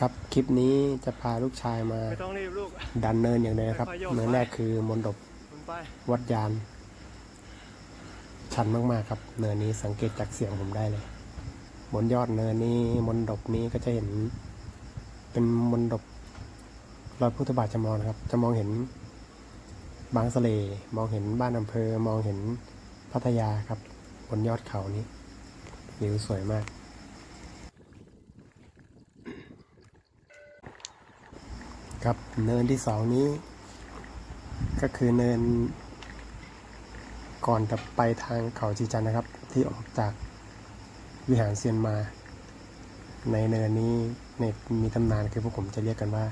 ครับคลิปนี้จะพาลูกชายมาไม่ต้องรีบลูกดันเนินอย่างเดียวครับค่อยๆโยกเนินไปแรกคือมนดบคุณไปวัดยาน ชันมากๆครับ เนินนี้สังเกตจากเสียงผมได้เลย บนยอดเนินนี้มนดบนี้ก็จะเห็น เป็นมนดบรอยพุทธบาทจำลองนะครับ จะมองเห็นบางสะเลมองเห็นบ้านอำเภอ มองเห็นพัทยาครับ บนยอดเขานี้วิวสวยมาก ครับเนินที่สองนี้ ก็คือเนิน ก่อนจะไปทางเขาชีจันทร์นะครับ ที่ออกจากวิหารเซียนมา ในเนินนี้ในมีตำนานคือพวกผมจะเรียกกันว่า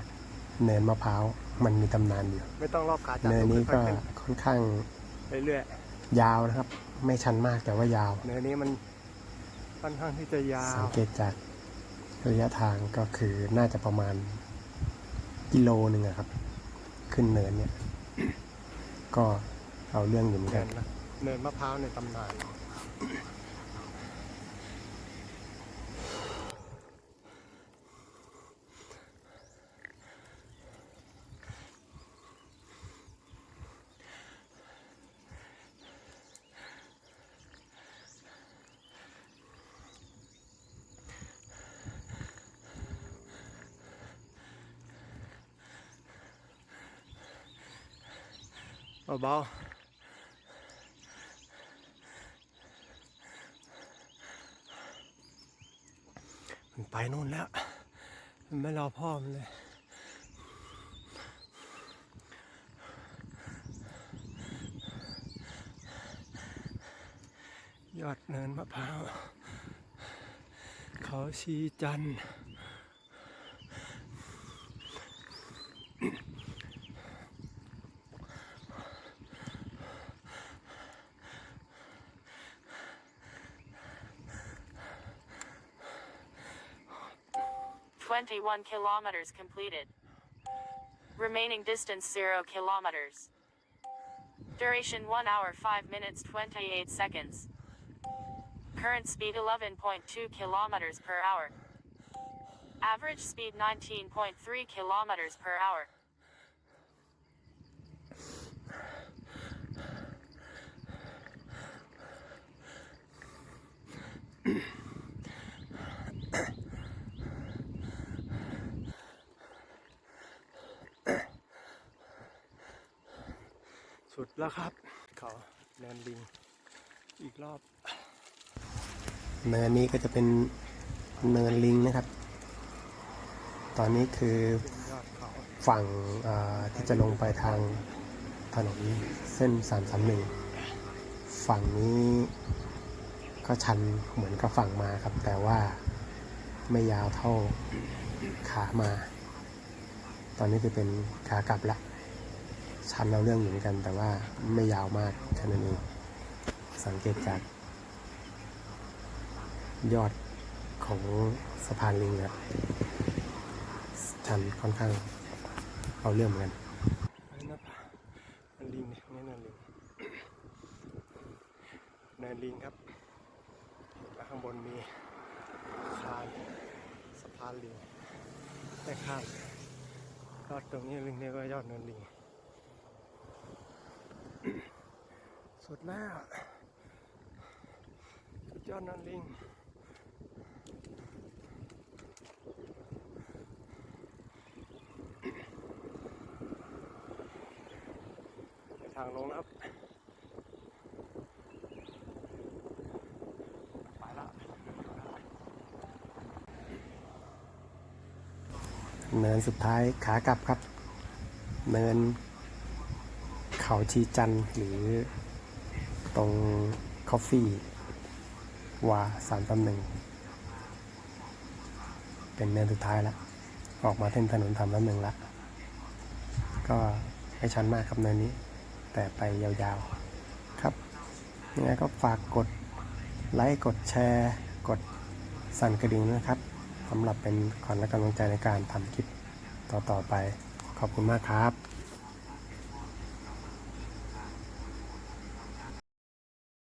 เนินมะพร้าวมันมีตำนานอยู่ไม่ต้องรอบขาจับเนินนี้ก็ค่อยค่อนข้างๆขึ้นเรื่อยยาวนะครับ ไม่ชันมากแต่ว่ายาวๆเนินนี้มันค่อนข้างที่จะยาสัวงเกตจากระยะทางก็คือน่าจะประมาณ กิโลหนึ่งอะครับ ขึ้นเนินเนี่ย ก็เอาเรื่องอยู่เหมือนเนิกัน นนะเนินมะพร้าวในตำนาน เบาๆมันไปนู่นแล้ว มันไม่รอพ่อมันเลยยอดเนินมะพร้าว เขาชีจันทร์ 21 kilometers completed. Remaining distance 0 kilometers. Duration 1 hour 5 minutes 28 seconds. Current speed 11.2 kilometers per hour. Average speed 19.3 kilometers per hour. สุดแล้วครับ เขาเนินลิงอีกรอบเนินนี้ก็จะเป็นเนินลิงนะครับ ตอนนี้คือฝั่งที่จะลงไปทางถนนเส้นสามสามหนึ่งฝั่งนี้ก็ชันเหมือนกับฝั่งมาครับ แต่ว่าไม่ยาวเท่าขามา ตอนนี้คือเป็นขากลับละ ชันเอาเรื่องอยู่เหมือนกัน แต่ว่าไม่ยาวมากแค่นั้นเอง สังเกตจากยอดของสะพานลิงครับชันค่อนข้างเอาเรื่องเหมือนกันอันนี้นะเนินลิงเนี่ยเนินลิงเนินลิงครับแล้วข้างบนมีคานสะพานลิงแต่ข้ามยอดตรงนี้ลิงเนี่ยก็ยอดเนินลิง สุดแล้วสุดยอดนินลิงทางลงนะครับไปละเนินสุดท้ายขากลับครับ เนินเขาชีจันหรือ ตรงคอฟฟี่วาสามตำหนึ่งเป็นเนินสุดท้ายแล้วออกมาเส้นถนนสามตำหนึ่งละก็ไม่ชันมากครับเนินนี้ แต่ไปยาวๆครับยังไงก็ฝากกดไลค์กดแชร์ กดสั่นกระดิ่งนะครับสำหรับเป็นขวัญและกำลังใจในการทำคลิปต่อๆไปขอบคุณมากครับ